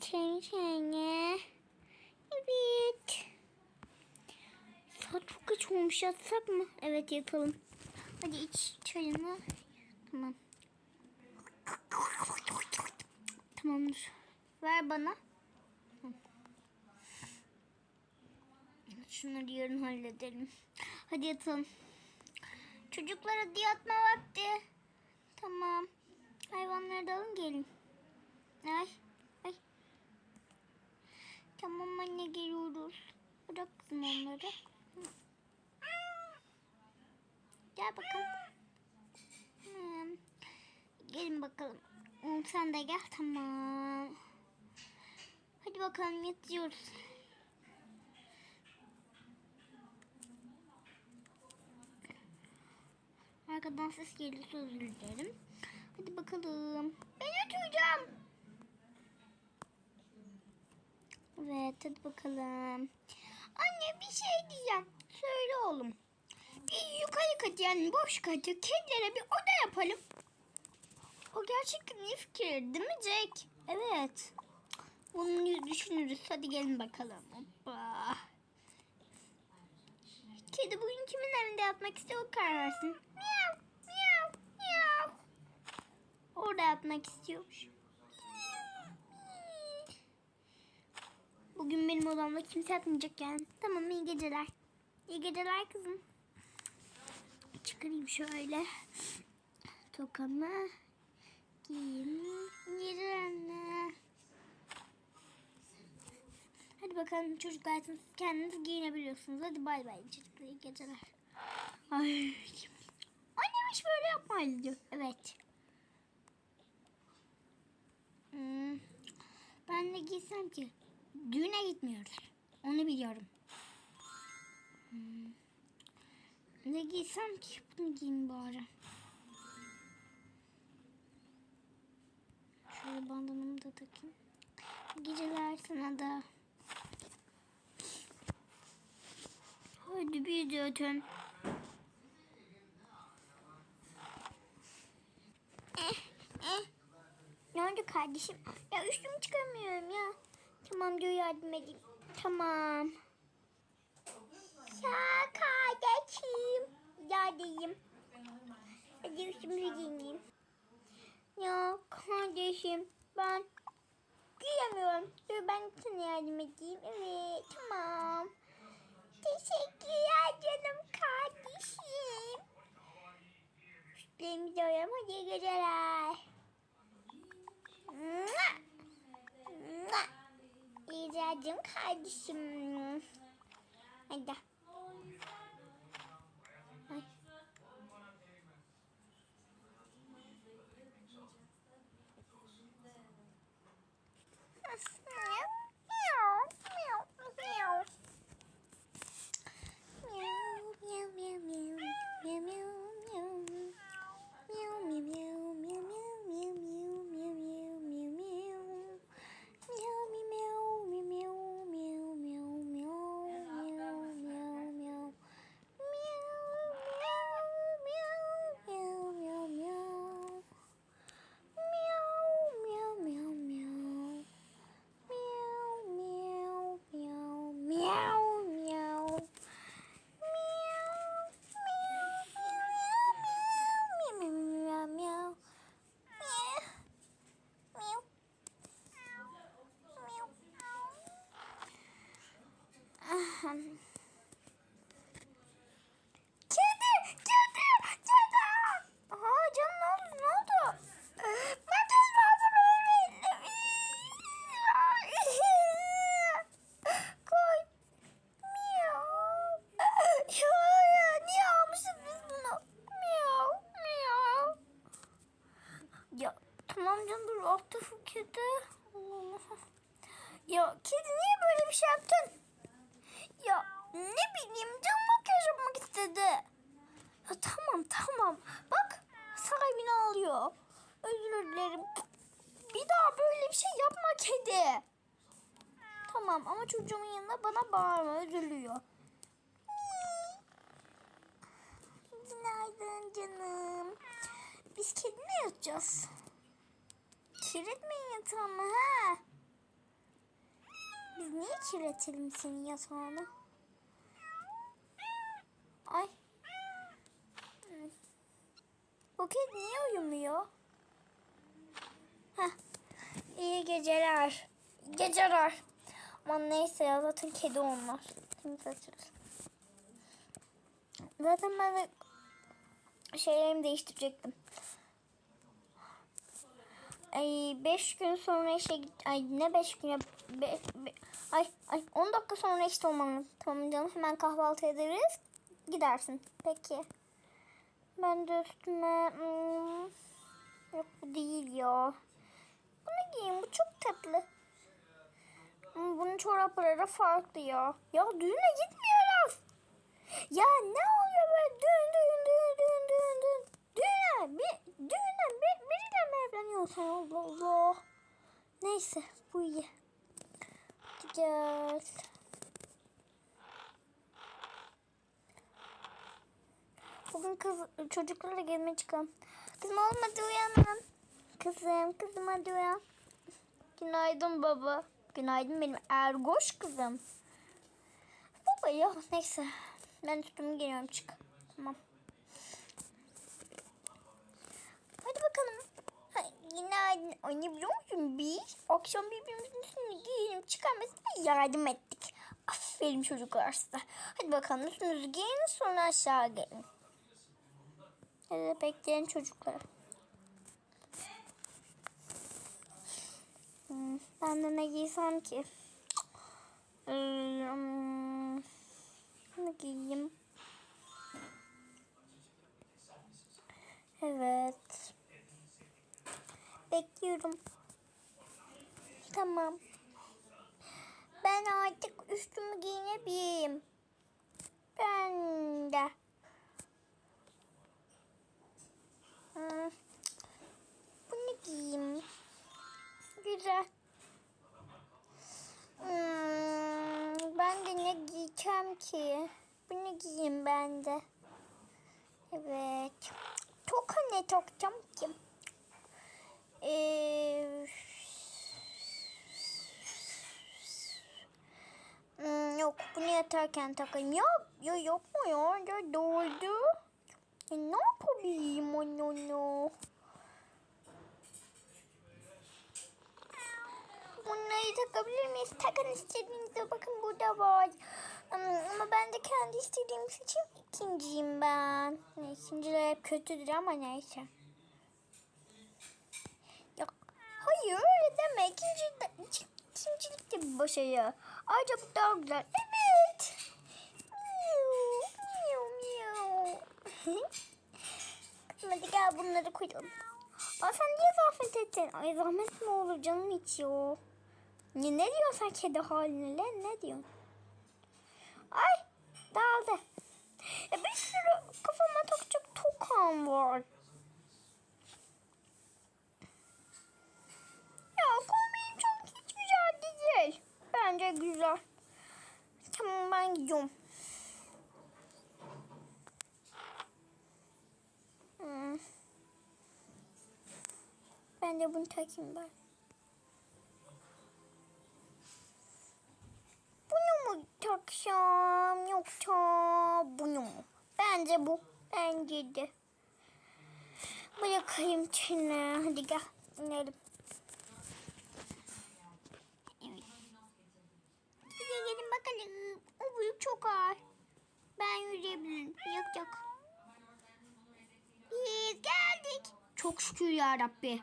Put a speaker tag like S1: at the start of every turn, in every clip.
S1: Seni. Evet. Saat çok geç olmuş yatsak mı? Evet yatalım. Hadi iç çayını. Tamam. Tamamdır. Ver bana. Şunları yarın halledelim. Hadi yatalım. Çocuklara hadi yatma vakti. Tamam. Hayvanları da alın gelin. Ay. Ay. Tamam anne geliyoruz. Bırak kızım onları. Gel bakalım. Hmm. Gelin bakalım. Hmm, Sen de gel. Tamam. Hadi bakalım yatıyoruz. Arkadan ses gelirse özür dilerim. Hadi bakalım. Ben yatacağım. Evet hadi bakalım. Anne bir şey diyeceğim. Söyle oğlum. Bir yukarı kat yani boş katı kedilere bir oda yapalım. O gerçekten iyi fikir değil mi Jack? Evet. Bunu düşünürüz. Hadi gelin bakalım. Hoppa. Kedi bugün kimin evinde yatmak istiyor karar versin. Miyav, miyav. Orada yatmak istiyormuş. Bugün benim odamda kimse yatmayacak yani. Tamam iyi geceler. İyi geceler kızım. Çıkarayım şöyle. Tokamı giyeyim. Gece anne. Hadi bakalım çocuklar siz kendiniz giyinebiliyorsunuz. Hadi bay bay çocuklar iyi geceler. Ay. Annem hiç böyle yapmaydı diyor. Evet. Hmm. Ben de giysem ki düğüne gitmiyoruz. Onu biliyorum. Hmm. Ne giysem ki bunu giyeyim bari. Şöyle bandanımı da takayım. Geceler sana da. Hadi bir de ötün. Eh, eh. Ne oldu kardeşim? Ya üstümü çıkamıyorum ya. Tamam diyor yardım edeyim. Tamam. Ya kardeşim. Yardayım. Hadi üstümü giyineyim. Ya kardeşim ben giyemiyorum. Dur ben sana yardım edeyim. Evet tamam. Teşekkürler canım kardeşim. Üstlerimizi alalım. Hadi geceler. Mua! Mua! İyicacığım kardeşim. Hadi. Alt tarafı kedi. Ya kedi niye böyle bir şey yaptın? Ya ne bileyim can makyaj yapmak istedi. Ya tamam tamam. Bak sahibini alıyor. Özür dilerim. Bir daha böyle bir şey yapma kedi. Tamam ama çocuğumun yanında bana bağırma üzülüyor. Günaydın canım. Biz kedine yatacağız. Kiritmeyin yatağımı ha. Biz niye kirletelim senin yatağını? Ay. Hı. Buket niye uyumuyor? Heh. İyi geceler. Geceler. Aman neyse ya zaten kedi onlar. Kim kaçırır? Zaten ben de şeylerimi değiştirecektim. Ay 5 gün sonra işe git. Ay ne 5 gün? Be, be- ay ay 10 dakika sonra işte olmalım. Tamam canım hemen kahvaltı ederiz. Gidersin. Peki. Ben de üstüme hmm, yok bu değil ya. Bunu giyeyim bu çok tatlı. Ama bunun çorapları farklı ya. Ya düğüne gitmiyoruz. Ya ne oluyor böyle düğün düğün düğün düğün düğün düğün. Düğüne bir düğüne mi evleniyorsun Allah Allah. Neyse bu iyi. Gel. Bugün kız çocuklarla gezmeye çıkalım. Kızım olmadı uyanın. Kızım kızım hadi uyan. Günaydın baba. Günaydın benim ergoş kızım. Baba ya neyse. Ben üstümü geliyorum çık. Tamam. Hadi bakalım. Günaydın. Oynayabiliyor musun biz? Akşam birbirimizin üstünü giyelim çıkarmasına yardım ettik. Aferin çocuklar size. Hadi bakalım üstünüzü giyin sonra aşağı gelin. Hadi bekleyin çocuklar. Ben de ne giysem ki? Hmm, ne giyeyim? Evet. Bekliyorum. Tamam. Ben artık üstümü giyinebileyim. Ben de. Bunu giyeyim. Güzel. Hmm, ben de ne giyeceğim ki? Bunu giyeyim ben de. Evet. Toka ne takacağım ki? Ee, hmm, yok bunu yatarken takayım. Ya, ya yapma ya. Ya doğru. E, ne yapayım onu onu? Bunları takabilir miyiz? Takın istediğinizde bakın burada var. Hmm, Ama ben de kendi istediğim için ikinciyim ben. İkinciler hep kötüdür ama neyse. Yok. Hayır öyle deme. İkinci ikincilik de bir başarı. Ayrıca bu daha güzel. Evet. Kızım hadi gel bunları koyalım. Aa, sen niye zahmet ettin? Ay zahmet mi olur canım hiç ya. Ne, ne diyorsun sen kedi haline lan? Ne diyorsun? Ay dağıldı. E bir sürü kafama takacak tokam var. Ya kombin çok hiç güzel değil. Bence güzel. Tamam ben gidiyorum. Hmm. Ben de bunu takayım ben. Bunu mu taksam yoksa bunu mu? Bence bu. Bence de. Bırakayım seni. Hadi gel. İnelim. Evet. Hadi gelin büyük çok ağır. Ben yürüyebilirim. Yok yok. Biz geldik. Çok şükür ya Rabbi.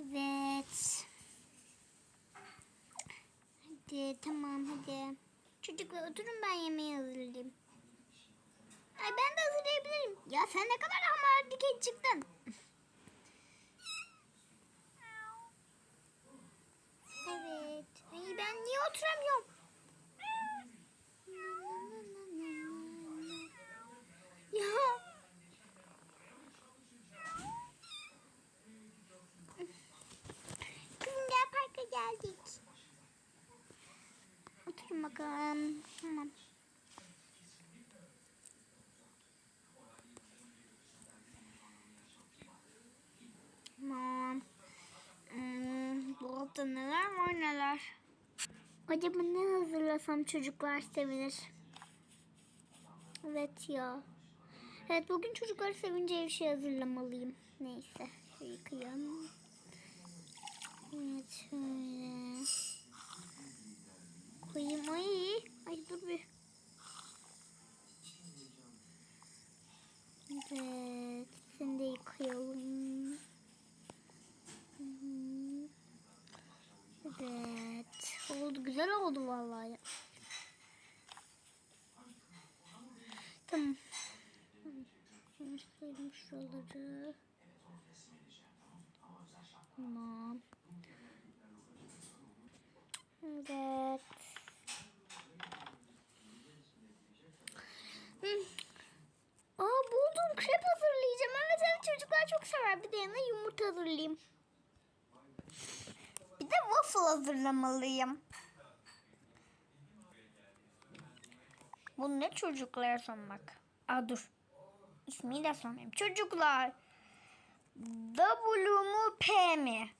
S1: Evet. Hadi tamam hadi. Çocuklar oturun ben yemeği hazırlayayım. Ay ben de hazırlayabilirim. Ya sen ne kadar ama dikey çıktın. Evet. Ay ben niye oturamıyorum? Ya. Gel parka geldik. Oturun bakalım. Tamam. Tamam. Hmm. dolapta neler var neler. Acaba ne hazırlasam çocuklar sevinir. Evet ya. Evet bugün çocuklar sevince bir şey hazırlamalıyım. Neyse. Yıkayalım. Evet şöyle. Koyayım. Ay. Ay dur bir. Evet. Seni de yıkayalım. Hı hı. Evet. Oldu. Güzel oldu vallahi. Tamam. Şimdi silelim şuraları. Tamam. Evet. Aa buldum. Krep hazırlayacağım. Evet evet çocuklar çok sever. Bir de yanına yumurta hazırlayayım. Bir de waffle hazırlamalıyım. Bu ne çocuklara sormak? Aa dur. İsmiyi de sormayayım. Çocuklar. W mu P mi?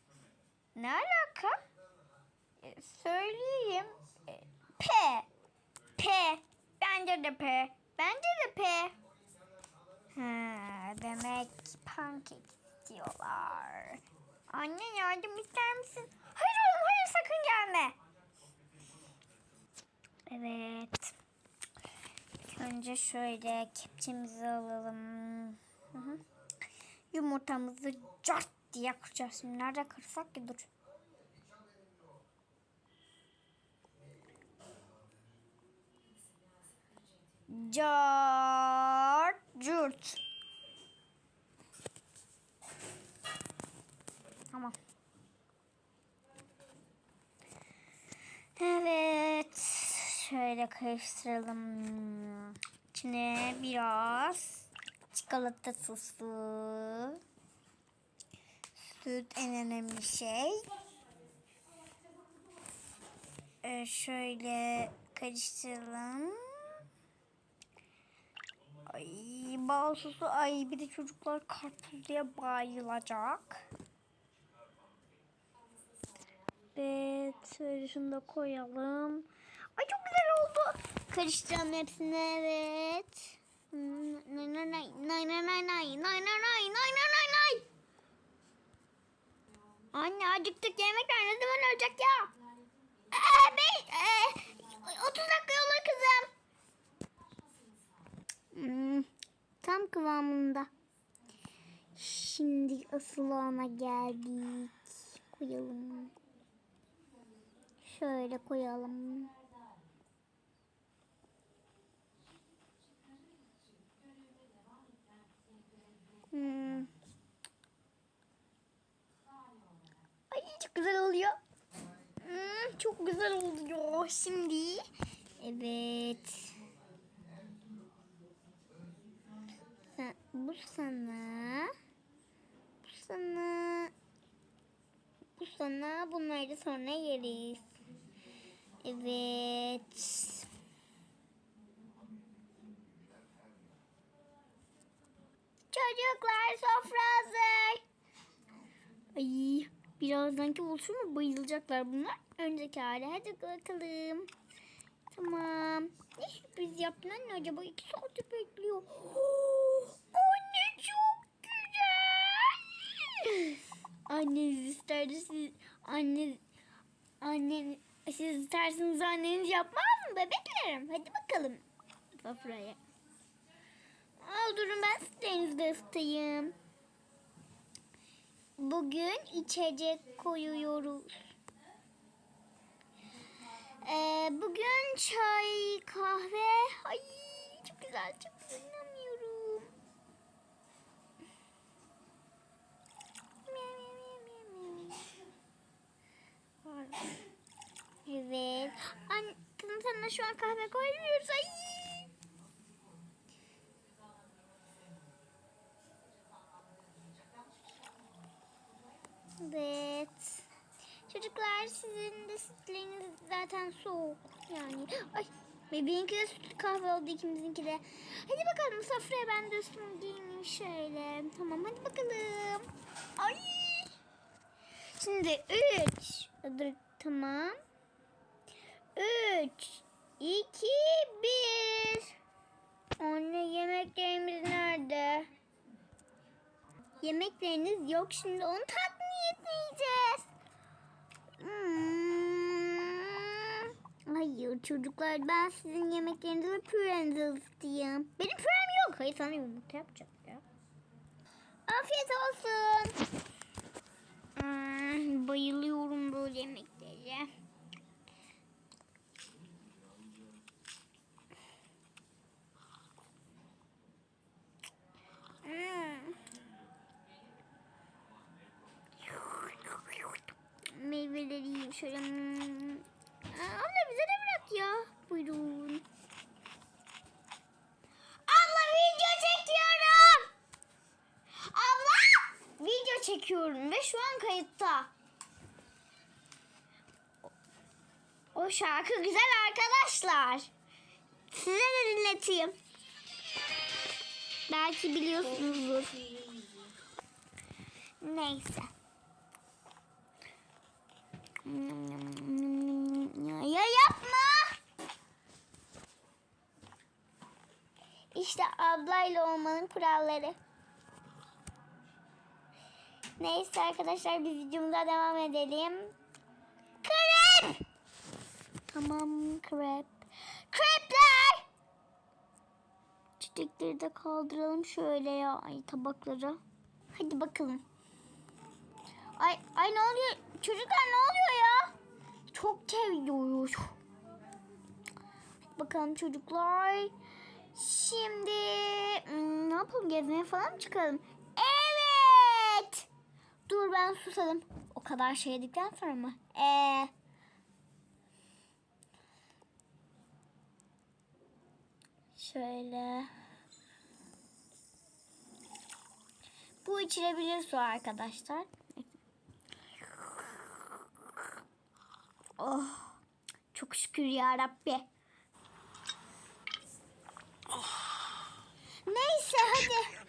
S1: Ne alaka? E, söyleyeyim. E, P. P. Bence de P. Bence de P. Ha, demek pankek istiyorlar. Anne yardım ister misin? Hayır oğlum hayır sakın gelme. Evet. Önce şöyle kepçemizi alalım. Hı hı. Yumurtamızı cart diye kıracağız. Şimdi nerede kırsak ki dur. Cart curt. Tamam. Evet. Şöyle karıştıralım. İçine biraz çikolata sosu. Süt en önemli şey. Ee, şöyle karıştıralım. Ay bal sosu. Ay bir de çocuklar karpuzluya bayılacak. Evet. Şöyle şunu da koyalım. Ay çok güzel oldu. Karıştıralım hepsini evet. Nay nay nay nay nay nay nay nay nay nay nay nay nay nay. Anne acıktık yemek var ne zaman olacak ya? Ee, ee, 30 dakika olur kızım. Hmm, tam kıvamında. Şimdi asıl ana geldik. Koyalım. Şöyle koyalım. Hmm. Ay çok güzel oluyor. Hmm, çok güzel oluyor şimdi. Evet. Sen, bu sana. Bu sana. Bu sana. Bunları sonra yeriz. Evet. Çocuklar sofra hazır. Ay birazdanki buluşur mu bayılacaklar bunlar. Önceki hali hadi bakalım. Tamam. Ne sürpriz yaptın anne acaba? iki saattir bekliyor. anne çok güzel. Anneniz isterdi siz anne anne siz isterseniz anneniz yapmaz mı bebeklerim? Hadi bakalım sofraya. Al durun ben sütlerinizi de ısıtayım. Bugün içecek koyuyoruz. Ee, bugün çay, kahve. Ay çok güzel, çok. Pardon. Evet. An kızım sana şu an kahve koymuyoruz. Ay. Evet. Çocuklar sizin de sütleriniz zaten soğuk. Yani ay bebeğinki de sütlü kahve oldu ikimizinki de. Hadi bakalım sofraya ben de üstümü giyineyim şöyle. Tamam hadi bakalım. Ay. Şimdi üç. Dur tamam. Üç, iki, bir. Anne yemeklerimiz nerede? Yemekleriniz yok şimdi onu tatlı yiyeceğiz. Hmm. Hayır çocuklar ben sizin yemeklerinizi ve pürenizi ısıtayım. Benim pürem yok. Hayır sana yumurta yapacağım ya. Afiyet olsun. Hmm, bayılıyorum böyle yemeklere. Hmm. Meyveleri yiyeyim şöyle. Aa, Abla bize de bırak ya. Buyurun. Abla video çekiyorum. Abla video çekiyorum ve şu an kayıtta. O şarkı güzel arkadaşlar. Size de dinleteyim. Belki biliyorsunuzdur. Neyse. Ya yapma. İşte ablayla olmanın kuralları. Neyse arkadaşlar biz videomuza devam edelim. Krep. Tamam krep. Krepler. Çiçekleri de kaldıralım şöyle ya. Ay tabakları. Hadi bakalım. Ay, ay ne oluyor? Çocuklar ne oluyor ya? Çok seviyoruz. Bakalım çocuklar. Şimdi hmm, ne yapalım? Gezmeye falan mı çıkalım? Evet. Dur ben susadım. O kadar şey yedikten sonra mı? Ee, şöyle. Bu içilebilir su arkadaşlar. Oh. Çok şükür ya Rabbi. Oh. Neyse hadi.